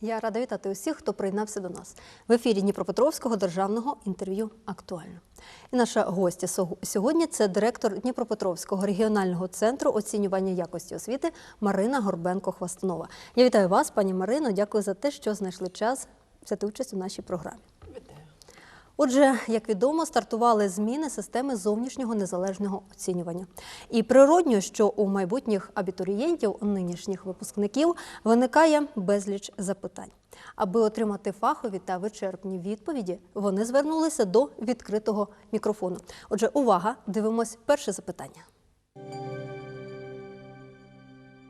Я рада вітати усіх, хто приєднався до нас в ефірі Дніпропетровського державного інтерв'ю Актуально. І наша гостя сьогодні це директор Дніпропетровського регіонального центру оцінювання якості освіти Марина Горбенко-Хвастунова. Я вітаю вас, пані Марино. Дякую за те, що знайшли час взяти участь у нашій програмі. Отже, як відомо, стартували зміни системи зовнішнього незалежного оцінювання. І природньо, що у майбутніх абітурієнтів, нинішніх випускників, виникає безліч запитань. Аби отримати фахові та вичерпні відповіді, вони звернулися до відкритого мікрофону. Отже, увага, дивимось перше запитання.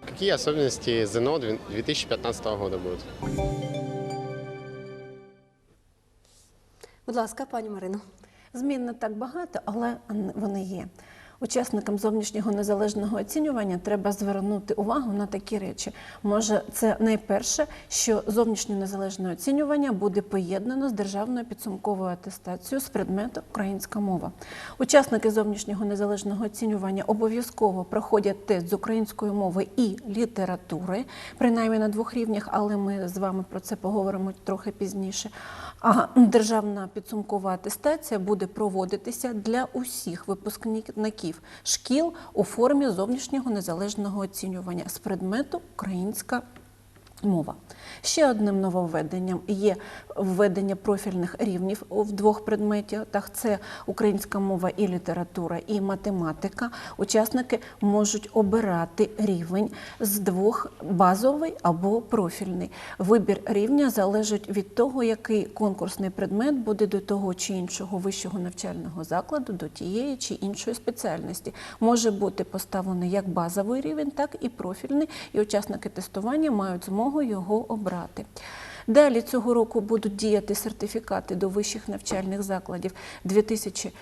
Какие особенности ЗНО 2015 года будут? Будь ласка, пані Марино. Змін не так багато, але вони є. Учасникам зовнішнього незалежного оцінювання треба звернути увагу на такі речі. Може, це найперше, що зовнішнє незалежне оцінювання буде поєднано з державною підсумковою атестацією з предмету українська мова. Учасники зовнішнього незалежного оцінювання обов'язково проходять тест з української мови і літератури, принаймні на двох рівнях, але ми з вами про це поговоримо трохи пізніше. А державна підсумкова атестація буде проводитися для усіх випускників шкіл у формі зовнішнього незалежного оцінювання з предмету українська мова. Ще одним нововведенням є введення профільних рівнів в двох предметах. Це українська мова і література, і математика. Учасники можуть обирати рівень з двох базовий або профільний. Вибір рівня залежить від того, який конкурсний предмет буде до того чи іншого вищого навчального закладу, до тієї чи іншої спеціальності. Може бути поставлений як базовий рівень, так і профільний, і учасники тестування мають змогу його обрати. Далі цього року будуть діяти сертифікати до вищих навчальних закладів 2000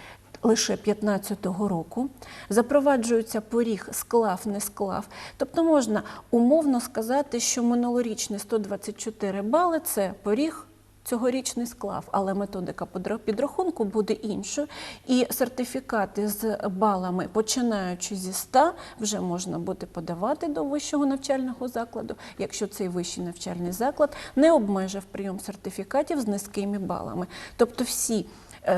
лише 2015 року. Запроваджується поріг склав, не склав. Тобто можна умовно сказати, що минулорічні 124 бали це поріг. Цьогорічний склав, але методика підрахунку буде іншою. І сертифікати з балами, починаючи зі 100, вже можна буде подавати до вищого навчального закладу, якщо цей вищий навчальний заклад не обмежив прийом сертифікатів з низькими балами. Тобто всі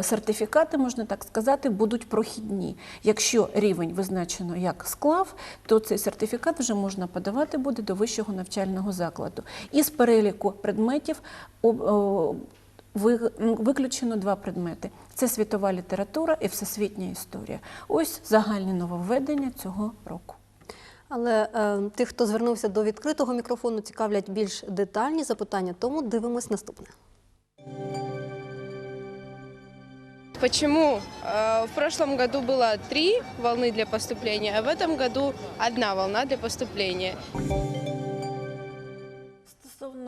сертифікати, можна так сказати, будуть прохідні. Якщо рівень визначено як склав, то цей сертифікат вже можна подавати буде до вищого навчального закладу. Із переліку предметів виключено два предмети: це світова література і всесвітня історія. Ось загальні нововведення цього року. Але е, тих, хто звернувся до відкритого мікрофону, цікавлять більш детальні запитання, тому дивимось наступне. Почему э, в прошлом году было три волны для поступления, а в этом году одна волна для поступления?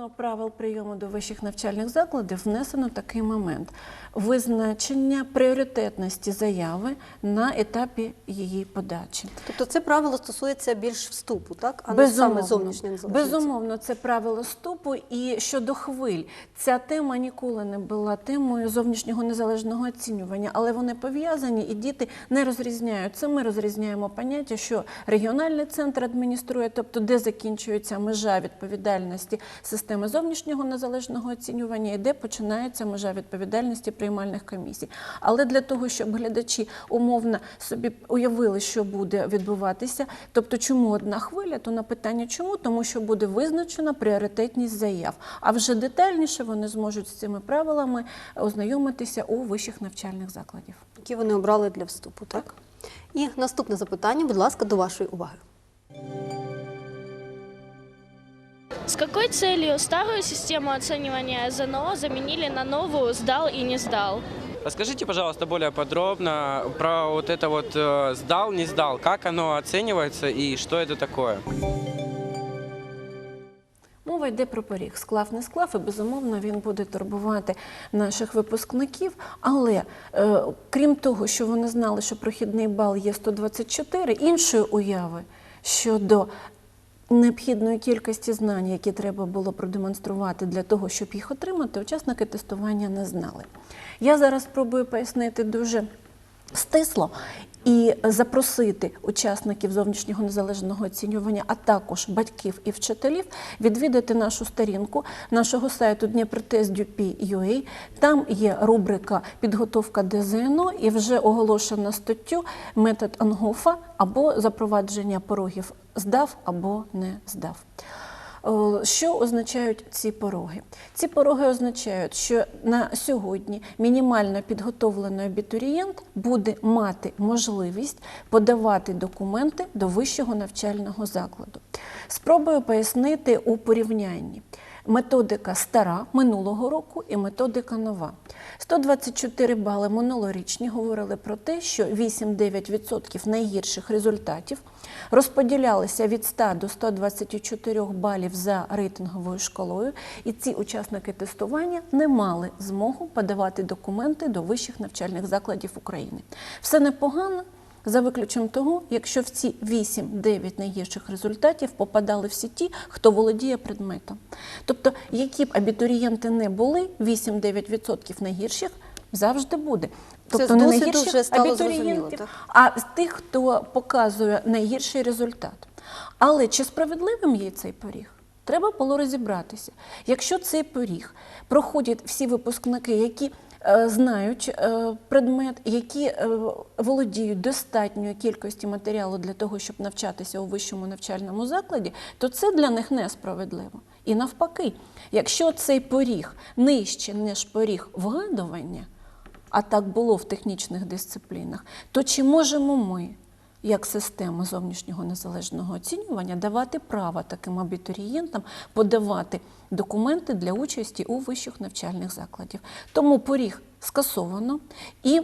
Стосовно правил прийому до вищих навчальних закладів внесено такий момент визначення пріоритетності заяви на етапі її подачі. Тобто це правило стосується більш вступу, так? А не саме незалежності. Безумовно, це правило вступу. І щодо хвиль, ця тема ніколи не була темою зовнішнього незалежного оцінювання, але вони пов'язані, і діти не розрізняють. Це ми розрізняємо поняття, що регіональний центр адмініструє, тобто де закінчується межа відповідальності системи зовнішнього незалежного оцінювання, і де починається межа відповідальності приймальних комісій. Але для того, щоб глядачі умовно собі уявили, що буде відбуватися, тобто чому одна хвиля, то на питання чому, тому що буде визначена пріоритетність заяв. А вже детальніше вони зможуть з цими правилами ознайомитися у вищих навчальних закладів. які вони обрали для вступу, так? І наступне запитання, будь ласка, до вашої уваги. С какой целью старую систему оценивания ЗНО заменили на новую «сдал и не сдал»? Расскажите, пожалуйста, более подробно про вот это вот э, сдал, не сдал, как оно оценивается и что это такое? Мова йде про поріг. Склав не склав, і безумовно він буде турбувати наших випускників. Але е, крім того, що вони знали, що прохідний бал є 124, іншої уяви щодо необхідної кількості знань, які треба було продемонструвати для того, щоб їх отримати, учасники тестування не знали. Я зараз спробую пояснити дуже стисло і запросити учасників зовнішнього незалежного оцінювання, а також батьків і вчителів відвідати нашу сторінку нашого сайту Дніпротест.UA. Там є рубрика Підготовка до ЗНО і вже оголошено статтю метод Ангофа або запровадження порогів здав або не здав. Е, Що означають ці пороги? Ці пороги означають, що на сьогодні мінімально підготовлений абітурієнт буде мати можливість подавати документи до вищого навчального закладу. Спробую пояснити у порівнянні. Методика стара минулого року і методика нова. 124 бали минулорічні говорили про те, що 8-9% найгірших результатів розподілялися від 100 до 124 балів за рейтинговою шкалою, і ці учасники тестування не мали змогу подавати документи до вищих навчальних закладів України. Все непогано. За виключенням того, якщо в ці 8-9 найгірших результатів попадали всі ті, хто володіє предметом. Тобто, які б абітурієнти не були, 8-9% найгірших завжди буде. Тобто не стало абітурієнтів, а тих, хто показує найгірший результат. Але чи справедливим є цей поріг? Треба було розібратися. Якщо цей поріг проходять всі випускники, які е, знають е, предмет, які е, володіють достатньою кількістю матеріалу для того, щоб навчатися у вищому навчальному закладі, то це для них несправедливо. І навпаки, якщо цей поріг нижче, ніж поріг вгадування, а так було в технічних дисциплінах, то чи можемо ми, як система зовнішнього незалежного оцінювання, давати право таким абітурієнтам подавати документи для участі у вищих навчальних закладів? Тому поріг скасовано і.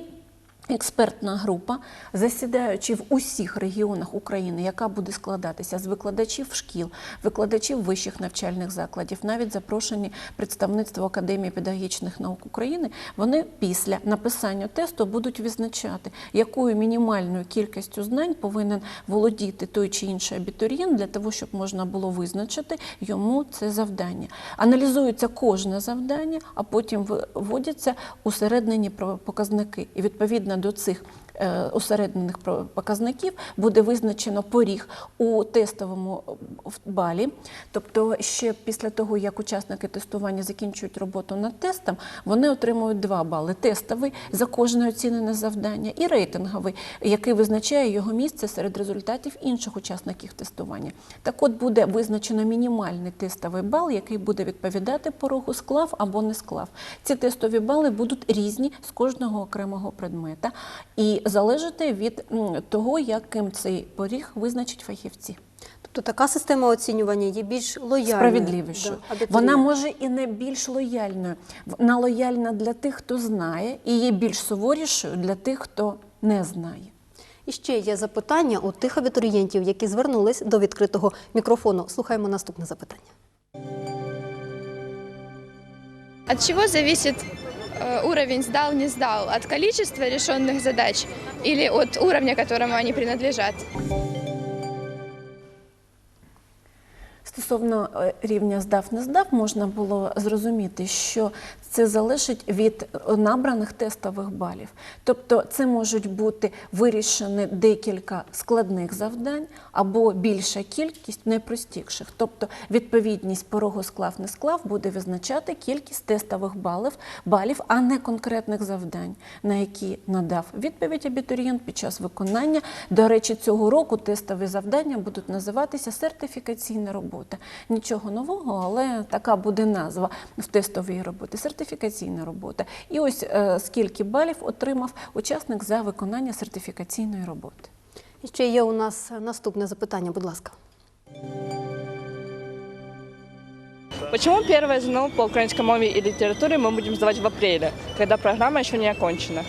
Експертна група, засідаючи в усіх регіонах України, яка буде складатися з викладачів шкіл, викладачів вищих навчальних закладів, навіть запрошені представництво Академії педагогічних наук України, вони після написання тесту будуть визначати, якою мінімальною кількістю знань повинен володіти той чи інший абітурієнт для того, щоб можна було визначити йому це завдання. Аналізується кожне завдання, а потім вводяться усереднені показники. І відповідно до цих усереднених про- показників буде визначено поріг у тестовому балі. Тобто, ще після того, як учасники тестування закінчують роботу над тестом, вони отримують два бали: тестовий за кожне оцінене завдання, і рейтинговий, який визначає його місце серед результатів інших учасників тестування. Так от буде визначено мінімальний тестовий бал, який буде відповідати порогу склав або не склав. Ці тестові бали будуть різні з кожного окремого предмета і залежати від того, яким цей поріг визначать фахівці. Тобто така система оцінювання є більш лояльною. Справедливішою. да. Вона може і не більш лояльною. Вона лояльна для тих, хто знає, і є більш суворішою для тих, хто не знає. І ще є запитання у тих абітурієнтів, які звернулись до відкритого мікрофону. Слухаємо наступне запитання. От чего зависит э, уровень сдал, не сдал? От количества решенных задач или от уровня, которому они принадлежат? Стосовно е, рівня здав не здав, можна було зрозуміти, що це залежить від е, набраних тестових балів. Тобто це можуть бути вирішені декілька складних завдань або більша кількість найпростіших. Тобто відповідність порогу склав не склав буде визначати кількість тестових балів, балів, а не конкретних завдань, на які надав відповідь абітурієнт під час виконання. До речі, цього року тестові завдання будуть називатися сертифікаційна робота. Нічого нового, але така буде назва в тестовій роботі сертифікаційна робота. І ось е, скільки балів отримав учасник за виконання сертифікаційної роботи. І ще є у нас наступне запитання, будь ласка. Почему первое ЗНО по украинской мове и литературе мы будем сдавать в апреле, когда программа еще не окончена?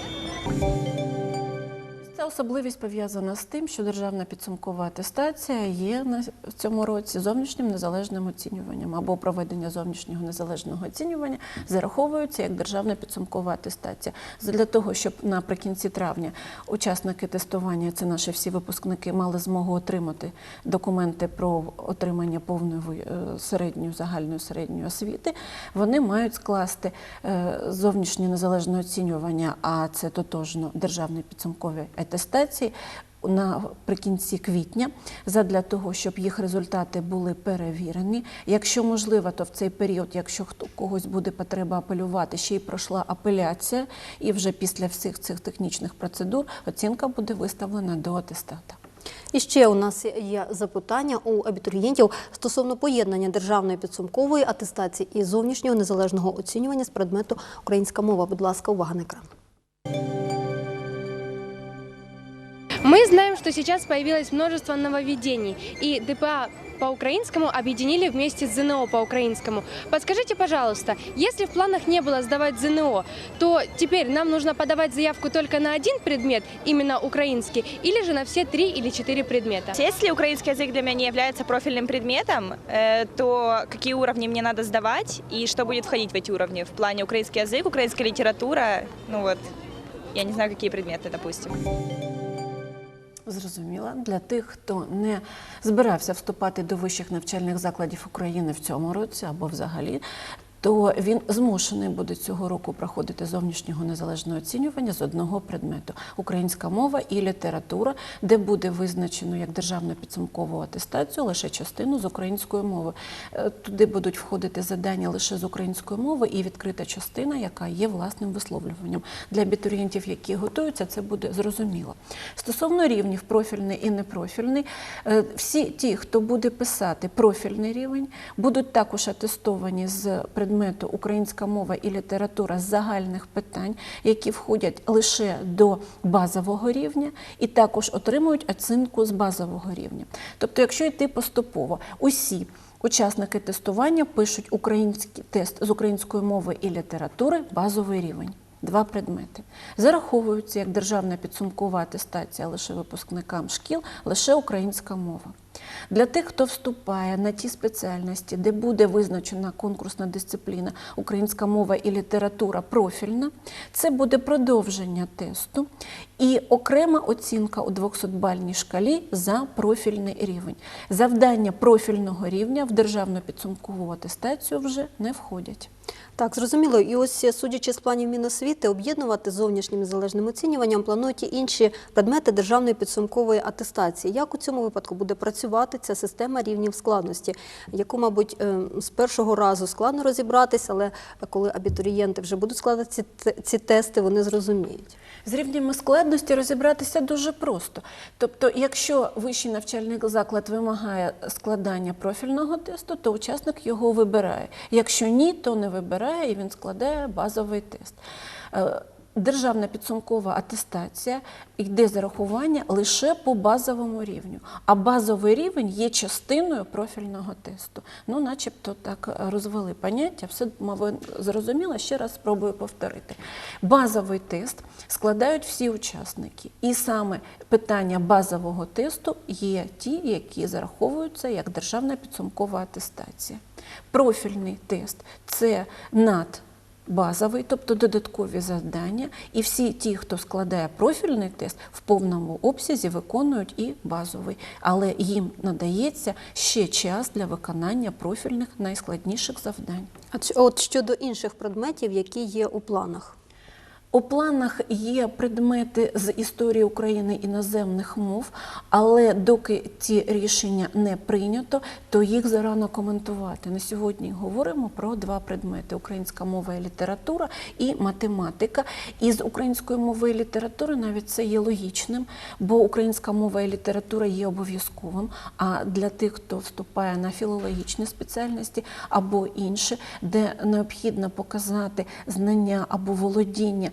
Особливість пов'язана з тим, що державна підсумкова атестація є на цьому році зовнішнім незалежним оцінюванням або проведення зовнішнього незалежного оцінювання зараховується як державна підсумкова атестація. Для того, щоб наприкінці травня учасники тестування, це наші всі випускники, мали змогу отримати документи про отримання повної е, середньої загальної середньої освіти, вони мають скласти е, зовнішнє незалежне оцінювання, а це тотожно державний підсумковий атестації атестації наприкінці квітня, задля того, щоб їх результати були перевірені. Якщо можливо, то в цей період, якщо хто когось буде потреба апелювати, ще й пройшла апеляція, і вже після всіх цих технічних процедур оцінка буде виставлена до атестата. І ще у нас є запитання у абітурієнтів стосовно поєднання державної підсумкової атестації і зовнішнього незалежного оцінювання з предмету українська мова. Будь ласка, увага на екран. Мы знаем, что сейчас появилось множество нововведений, и ДПА по украинскому объединили вместе с ЗНО по украинскому. Подскажите, пожалуйста, если в планах не было сдавать ЗНО, то теперь нам нужно подавать заявку только на один предмет, именно украинский, или же на все три или четыре предмета? Если украинский язык для меня не является профильным предметом, э, то какие уровни мне надо сдавать и что будет входить в эти уровни? В плане украинский язык, украинская литература, ну вот, я не знаю, какие предметы, допустим. Зрозуміла. Для тих, хто не збирався вступати до вищих навчальних закладів України в цьому році або взагалі, то він змушений буде цього року проходити зовнішнього незалежного оцінювання з одного предмету українська мова і література, де буде визначено як державну підсумкову атестацію лише частину з української мови. Е, Туди будуть входити завдання лише з української мови і відкрита частина, яка є власним висловлюванням. Для абітурієнтів, які готуються, це буде зрозуміло. Стосовно рівнів профільний і непрофільний, е, всі ті, хто буде писати профільний рівень, будуть також атестовані з предмету українська мова і література загальних питань, які входять лише до базового рівня, і також отримують оцінку з базового рівня. Тобто, якщо йти поступово, усі учасники тестування пишуть український тест з української мови і літератури базовий рівень. Два предмети зараховуються як державна підсумкова атестація лише випускникам шкіл, лише українська мова. Для тих, хто вступає на ті спеціальності, де буде визначена конкурсна дисципліна українська мова і література профільна, це буде продовження тесту і окрема оцінка у 200-бальній шкалі за профільний рівень. Завдання профільного рівня в державну підсумкову атестацію вже не входять. Так, зрозуміло. І ось, судячи з планів Міносвіти, об'єднувати зовнішнім незалежним оцінюванням планують і інші предмети державної підсумкової атестації. Як у цьому випадку буде працювати ця система рівнів складності, яку, мабуть, е, з першого разу складно розібратися, але коли абітурієнти вже будуть складати ці, ці тести, вони зрозуміють. З рівнями складності розібратися дуже просто. Тобто, якщо вищий навчальний заклад вимагає складання профільного тесту, то учасник його вибирає. Якщо ні, то не вибирає і він складає базовий тест. Е, Державна підсумкова атестація йде зарахування лише по базовому рівню, а базовий рівень є частиною профільного тесту. Ну, начебто так розвели поняття, все мабуть, зрозуміло, ще раз спробую повторити. Базовий тест складають всі учасники, і саме питання базового тесту є ті, які зараховуються як державна підсумкова атестація. Профільний тест це над базовий, тобто додаткові завдання, і всі ті, хто складає профільний тест, в повному обсязі виконують і базовий, але їм надається ще час для виконання профільних найскладніших завдань. А от щодо інших предметів, які є у планах. У планах є предмети з історії України іноземних мов, але доки ці рішення не прийнято, то їх зарано коментувати. На сьогодні говоримо про два предмети: українська мова і література і математика. І з української мови і літератури навіть це є логічним, бо українська мова і література є обов'язковим. А для тих, хто вступає на філологічні спеціальності або інше, де необхідно показати знання або володіння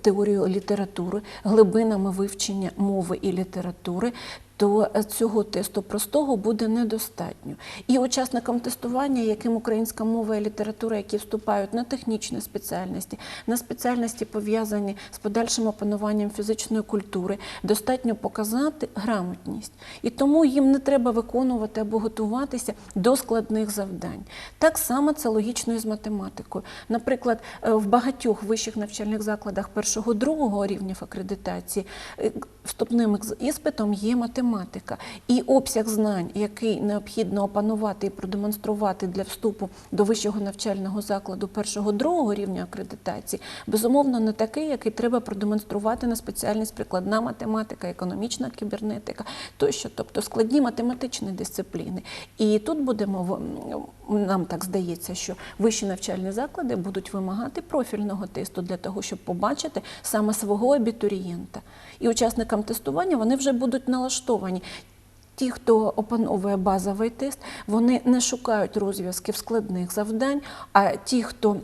теорією літератури, глибинами вивчення мови і літератури, то е, цього тесту простого буде недостатньо. І учасникам тестування, яким українська мова і література, які вступають на технічні спеціальності, на спеціальності пов'язані з подальшим опануванням фізичної культури, достатньо показати грамотність. І тому їм не треба виконувати або готуватися до складних завдань. Так само це логічно і з математикою. Наприклад, е, в багатьох вищих навчальних закладах першого другого рівнів акредитації е, вступним іспитом є математика. і обсяг знань, який необхідно опанувати і продемонструвати для вступу до вищого навчального закладу першого другого рівня акредитації, безумовно, не такий, який треба продемонструвати на спеціальність прикладна математика, економічна кібернетика тощо, тобто складні математичні дисципліни. І тут будемо нам так здається, що вищі навчальні заклади будуть вимагати профільного тесту для того, щоб побачити саме свого абітурієнта. І учасникам тестування вони вже будуть налаштовані. Ті, хто опановує базовий тест, вони не шукають розв'язків складних завдань, а ті, хто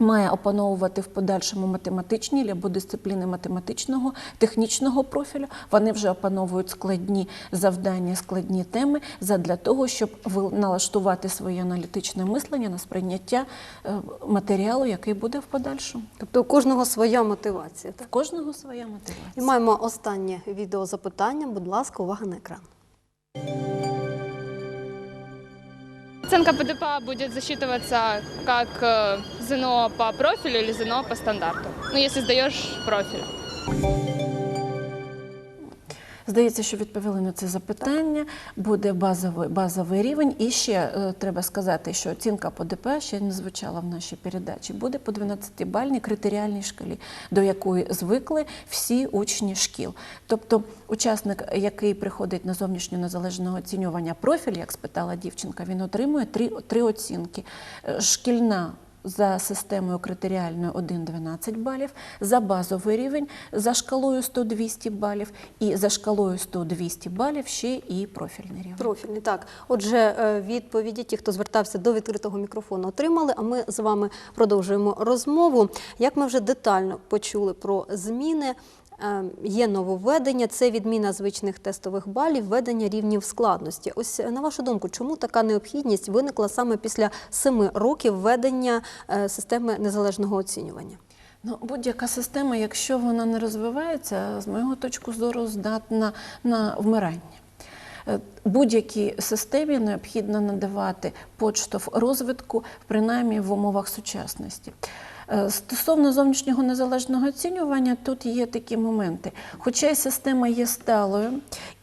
має опановувати в подальшому математичні або дисципліни математичного, технічного профілю. Вони вже опановують складні завдання, складні теми задля того, щоб налаштувати своє аналітичне мислення на сприйняття е, матеріалу, який буде в подальшому. Тобто у кожного своя мотивація. Так? кожного своя мотивація. І маємо останнє відеозапитання. Будь ласка, увага на екран. Оценка ПДПА будет засчитываться как э, ЗНО по профилю или ЗНО по стандарту. Ну, если сдаешь профиль. Здається, що відповіли на це запитання. Буде базовий, базовий рівень. І ще е, треба сказати, що оцінка по ДП ще не звучала в нашій передачі. Буде по 12-бальній критеріальній шкалі, до якої звикли всі учні шкіл. Тобто, учасник, який приходить на зовнішнє незалежне оцінювання профіль, як спитала дівчинка, він отримує три, три оцінки: Е, шкільна. За системою критеріальною 1-12 балів, за базовий рівень, за шкалою 100-200 балів і за шкалою 100-200 балів ще і профільний рівень. Профільний, так. Отже, е, відповіді, ті, хто звертався до відкритого мікрофону, отримали. А ми з вами продовжуємо розмову. Як ми вже детально почули про зміни. Е, Є нововведення, це відміна звичних тестових балів, введення рівнів складності. Ось е, на вашу думку, чому така необхідність виникла саме після семи років введення е, системи незалежного оцінювання? Ну, будь-яка система, якщо вона не розвивається, з моєго точки зору, здатна на вмирання. Е, Будь-якій системі необхідно надавати поштовх розвитку, принаймні в умовах сучасності. Е, Стосовно зовнішнього незалежного оцінювання, тут є такі моменти. Хоча система є сталою,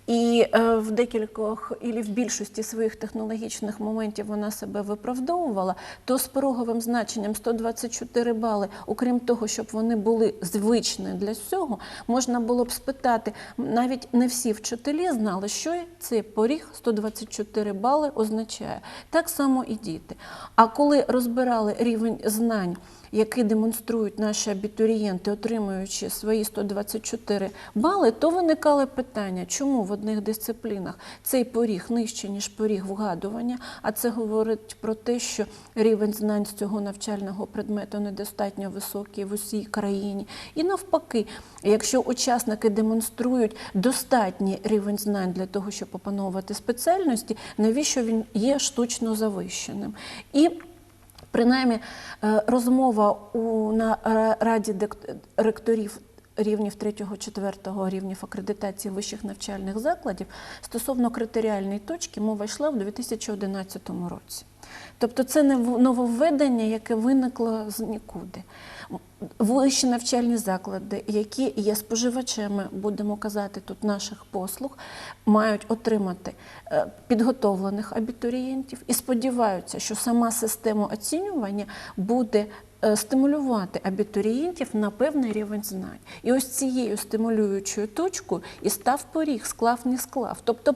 і е, в декількох і в більшості своїх технологічних моментів вона себе виправдовувала, то з пороговим значенням 124 бали, окрім того, щоб вони були звичні для цього, можна було б спитати, навіть не всі вчителі знали, що цей поріг 124 бали означає. Так само і діти. А коли розбирали рівень знань, які демонструють наші абітурієнти, отримуючи свої 124 бали, то виникали питання, чому в одних дисциплінах цей поріг нижче, ніж поріг вгадування, а це говорить про те, що рівень знань з цього навчального предмету недостатньо високий в усій країні. І навпаки, якщо учасники демонструють достатній рівень знань для того, щоб опановувати спеціальності, навіщо він є штучно завищеним? І Принаймні, е, розмова у, на раді ректорів рівнів 3-4 рівнів акредитації вищих навчальних закладів стосовно критеріальної точки мова йшла в 2011 році. Тобто це не нововведення, яке виникло з нікуди. Вищі навчальні заклади, які є споживачами, будемо казати тут наших послуг, мають отримати е, підготовлених абітурієнтів і сподіваються, що сама система оцінювання буде стимулювати абітурієнтів на певний рівень знань. І ось цією стимулюючою точкою і став поріг, склав не склав. Тобто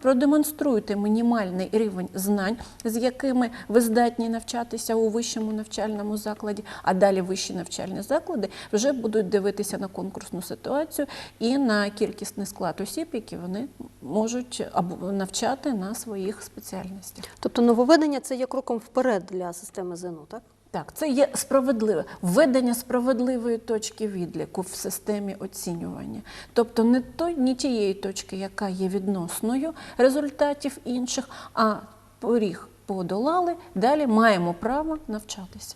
продемонструйте мінімальний рівень знань, з якими ви здатні навчатися у вищому навчальному закладі, а далі вищі навчальні заклади вже будуть дивитися на конкурсну ситуацію і на кількісний склад осіб, які вони можуть навчати на своїх спеціальностях. Тобто нововведення це є кроком вперед для системи ЗНО, так? Так, це є справедливе введення справедливої точки відліку в системі оцінювання. Тобто не той, не тієї точки, яка є відносною результатів інших, а поріг подолали, далі маємо право навчатися.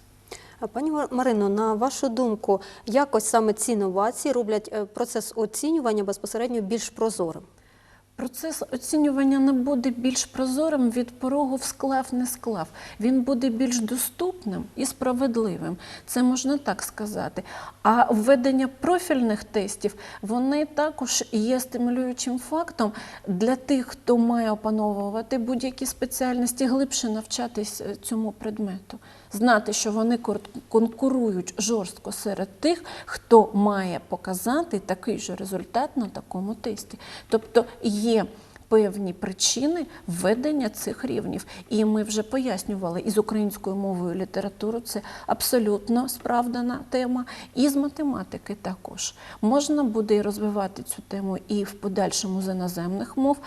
Пані Марино, на вашу думку, якось саме ці новації роблять е, процес оцінювання безпосередньо більш прозорим? Процес оцінювання не буде більш прозорим від порогу в склав не склав. Він буде більш доступним і справедливим. Це можна так сказати. А введення профільних тестів вони також є стимулюючим фактом для тих, хто має опановувати будь-які спеціальності, глибше навчатись е, цьому предмету. Знати, що вони конкурують жорстко серед тих, хто має показати такий же результат на такому тесті. Тобто є певні причини введення цих рівнів. І ми вже пояснювали, і з українською мовою і літературою це абсолютно справдана тема, і з математики також. Можна буде розвивати цю тему і в подальшому з іноземних мов,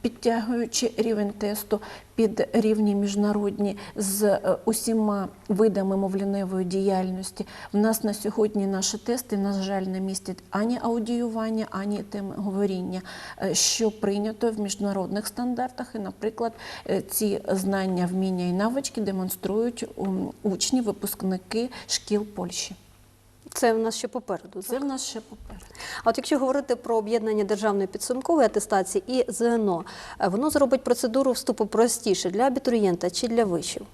підтягуючи рівень тесту під рівні міжнародні з е, усіма видами мовленевої діяльності. В нас на сьогодні наші тести, на жаль, не містять ані аудіювання, ані теми говоріння, е, що прийнято в міжнародних стандартах. І, наприклад, е, ці знання, вміння і навички демонструють учні, випускники шкіл Польщі. Це в нас ще попереду. Це в нас ще попереду. А от якщо говорити про об'єднання державної підсумкової атестації і ЗНО, е, воно зробить процедуру вступу простіше для абітурієнта чи для вишів?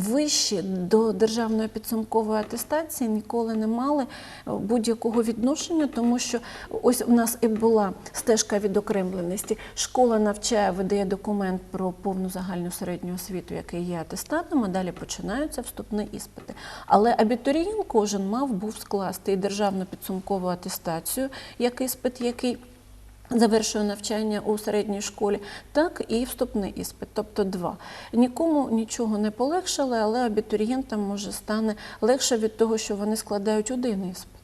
Вищі до державної підсумкової атестації ніколи не мали е, будь-якого відношення, тому що ось у нас і була стежка відокремленості. Школа навчає, видає документ про повну загальну середню освіту, який є атестатом, а далі починаються вступні іспити. Але абітурієнт кожен мав був скласти і державну підсумкову атестацію, як іспит, який завершує навчання у середній школі, так і вступний іспит, тобто два. Нікому нічого не полегшили, але абітурієнтам може стане легше від того, що вони складають один іспит.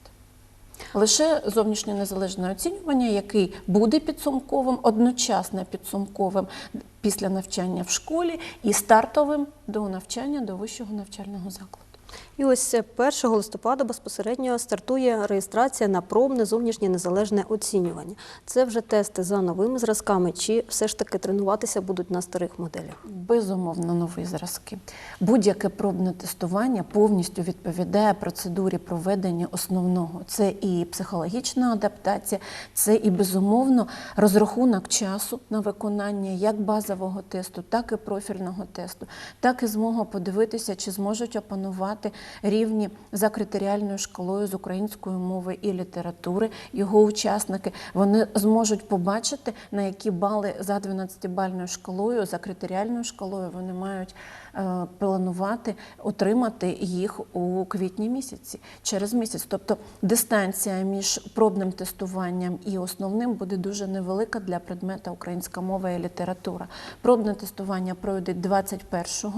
Лише зовнішнє незалежне оцінювання, який буде підсумковим, одночасно підсумковим після навчання в школі і стартовим до навчання до вищого навчального закладу. І ось 1 листопада безпосередньо стартує реєстрація на пробне зовнішнє незалежне оцінювання. Це вже тести за новими зразками, чи все ж таки тренуватися будуть на старих моделях? Безумовно, нові зразки. Будь-яке пробне тестування повністю відповідає процедурі проведення основного. Це і психологічна адаптація, це і безумовно розрахунок часу на виконання як базового тесту, так і профільного тесту, так і змога подивитися, чи зможуть опанувати рівні за критеріальною шкалою з української мови і літератури. Його учасники вони зможуть побачити, на які бали за 12-бальною шкалою, за критеріальною шкалою вони мають е, планувати отримати їх у квітні місяці через місяць. Тобто дистанція між пробним тестуванням і основним буде дуже невелика для предмета українська мова і література. Пробне тестування пройде 21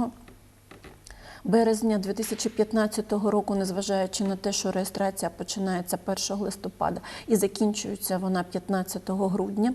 березня 2015 року, незважаючи на те, що реєстрація починається 1 листопада і закінчується вона 15 грудня.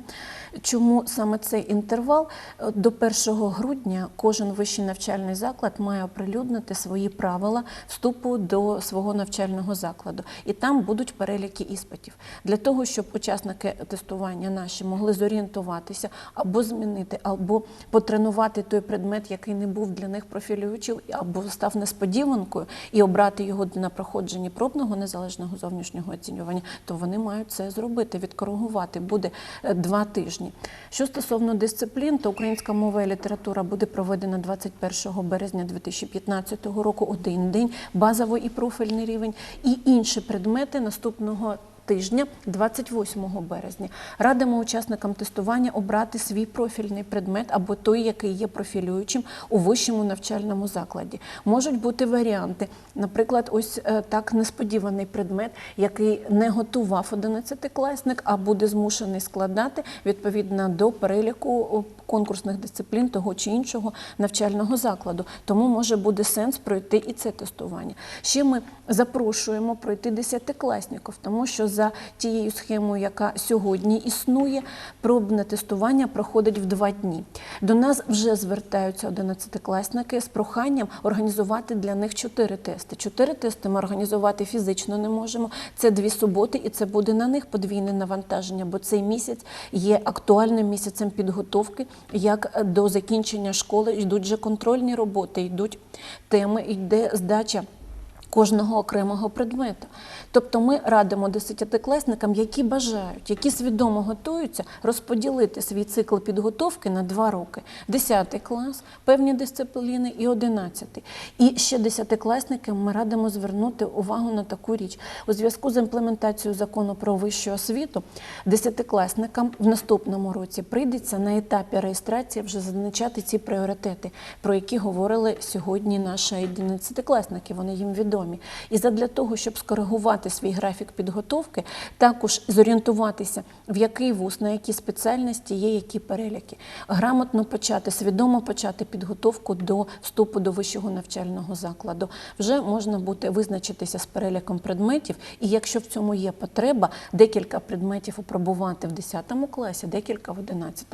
Чому саме цей інтервал? До 1 грудня кожен вищий навчальний заклад має оприлюднити свої правила вступу до свого навчального закладу. І там будуть переліки іспитів. Для того, щоб учасники тестування наші могли зорієнтуватися або змінити, або потренувати той предмет, який не був для них профілюючим, або став несподіванкою, і обрати його на проходженні пробного незалежного зовнішнього оцінювання, то вони мають це зробити, відкоригувати. Буде е, два тижні. Що стосовно дисциплін, то українська мова і література буде проведена 21 березня 2015 року, один день, базовий і профільний рівень, і інші предмети наступного. Тижня 28 березня радимо учасникам тестування обрати свій профільний предмет або той, який є профілюючим у вищому навчальному закладі. Можуть бути варіанти, наприклад, ось е, так несподіваний предмет, який не готував 11-класник, а буде змушений складати відповідно до переліку конкурсних дисциплін того чи іншого навчального закладу. Тому може буде сенс пройти і це тестування. Ще ми запрошуємо пройти десятикласників, тому що за тією схемою, яка сьогодні існує, пробне тестування проходить в два дні. До нас вже звертаються одинадцятикласники з проханням організувати для них чотири тести. Чотири тести ми організувати фізично не можемо. Це дві суботи, і це буде на них подвійне навантаження, бо цей місяць є актуальним місяцем підготовки. Як до закінчення школи йдуть вже контрольні роботи, йдуть теми, йде здача кожного окремого предмета. Тобто ми радимо десятикласникам, які бажають, які свідомо готуються, розподілити свій цикл підготовки на два роки: 10 клас, певні дисципліни і 11. І ще десятикласникам ми радимо звернути увагу на таку річ. У зв'язку з імплементацією закону про вищу освіту, десятикласникам в наступному році прийдеться на етапі реєстрації вже зазначати ці пріоритети, про які говорили сьогодні наші одинадцятикласники. Вони їм відомі. І задля того, щоб скоригувати свій графік підготовки, також зорієнтуватися, в який вуз, на які спеціальності є які переліки, грамотно почати, свідомо почати підготовку до вступу до вищого навчального закладу. Вже можна буде визначитися з переліком предметів, і якщо в цьому є потреба, декілька предметів опробувати в 10 класі, декілька в 11.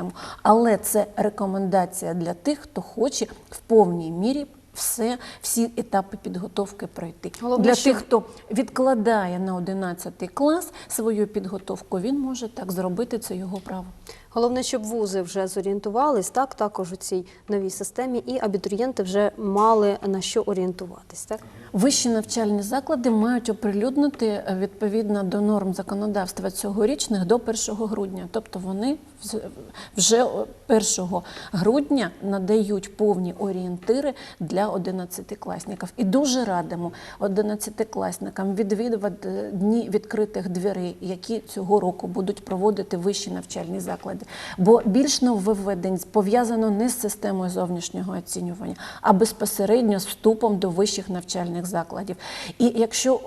Але це рекомендація для тих, хто хоче в повній мірі. Все, всі етапи підготовки пройти. Головне, Для тих, хто відкладає на 11 клас свою підготовку, він може так зробити, це його право. Головне, щоб вузи вже зорієнтувались, так також у цій новій системі, і абітурієнти вже мали на що орієнтуватись. Так Вищі навчальні заклади мають оприлюднити е, відповідно до норм законодавства цьогорічних до 1 грудня. Тобто вони вже 1 грудня надають повні орієнтири для 11-класників. І дуже радимо 11-класникам відвідувати дні відкритих дверей, які цього року будуть проводити вищі навчальні заклади. Бо більш нововведень пов'язано не з системою зовнішнього оцінювання, а безпосередньо з вступом до вищих навчальних закладів. І якщо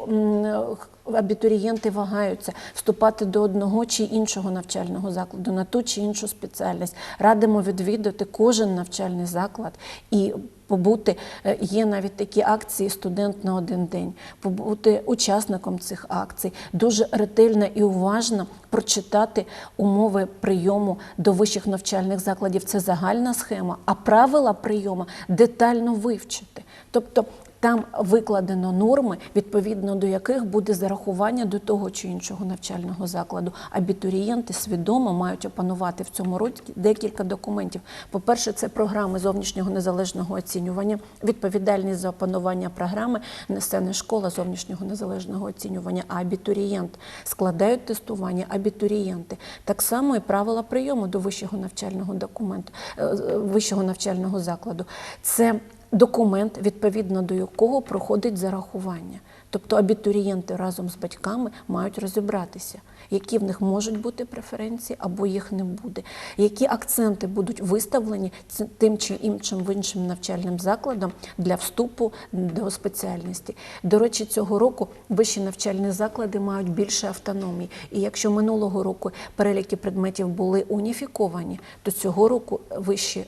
абітурієнти вагаються вступати до одного чи іншого навчального закладу на ту чи іншу спеціальність, радимо відвідати кожен навчальний заклад і побути. е, Є навіть такі акції студент на один день, побути учасником цих акцій, дуже ретельно і уважно прочитати умови прийому до вищих навчальних закладів. Це загальна схема, а правила прийому детально вивчити. Тобто там викладено норми, відповідно до яких буде зарахування до того чи іншого навчального закладу. Абітурієнти свідомо мають опанувати в цьому році декілька документів. По-перше, це програми зовнішнього незалежного оцінювання. Відповідальність за опанування програми несе не школа зовнішнього незалежного оцінювання, а абітурієнт. Складають тестування абітурієнти. Так само і правила прийому до вищого навчального документу, е, е, вищого навчального закладу. Це документ, відповідно до якого проходить зарахування. Тобто абітурієнти разом з батьками мають розібратися, які в них можуть бути преференції або їх не буде, які акценти будуть виставлені тим чи іншим іншим навчальним закладом для вступу до спеціальності. До речі, цього року вищі навчальні заклади мають більше автономії. І якщо минулого року переліки предметів були уніфіковані, то цього року вищі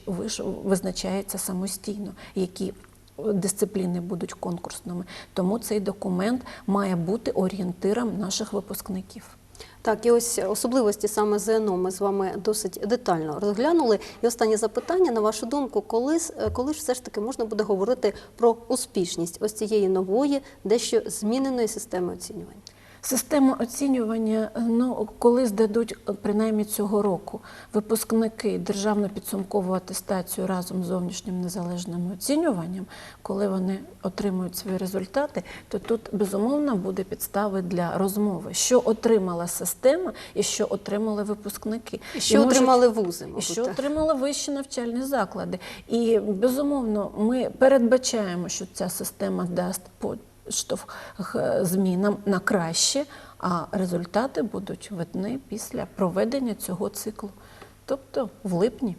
визначається самостійно, які дисципліни будуть конкурсними. Тому цей документ має бути орієнтиром наших випускників. Так, і ось особливості саме ЗНО ми з вами досить детально розглянули. І останнє запитання, на вашу думку, коли, коли ж все ж таки можна буде говорити про успішність ось цієї нової, дещо зміненої системи оцінювання? Система оцінювання, ну коли здадуть е, принаймні цього року випускники державну підсумкову атестацію разом з зовнішнім незалежним оцінюванням, коли вони отримують свої результати, то тут безумовно буде підстави для розмови, що отримала система і що отримали випускники. І що можуть- отримали вузи? і що так? отримали вищі навчальні заклади. І безумовно, ми передбачаємо, що ця система дасть поштовх х- змінам на краще, а результати будуть видні після проведення цього циклу, тобто в липні.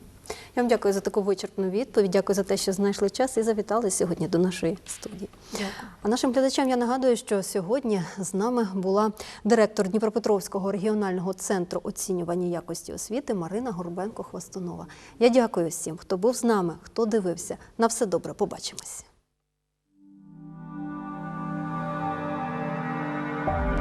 Я вам дякую за таку вичерпну відповідь. Дякую за те, що знайшли час і завітали сьогодні до нашої студії. Дякую. А нашим глядачам я нагадую, що сьогодні з нами була директор Дніпропетровського регіонального центру оцінювання якості освіти Марина Горбенко-Хвостунова. Я дякую всім, хто був з нами, хто дивився. На все добре, побачимось. Bye.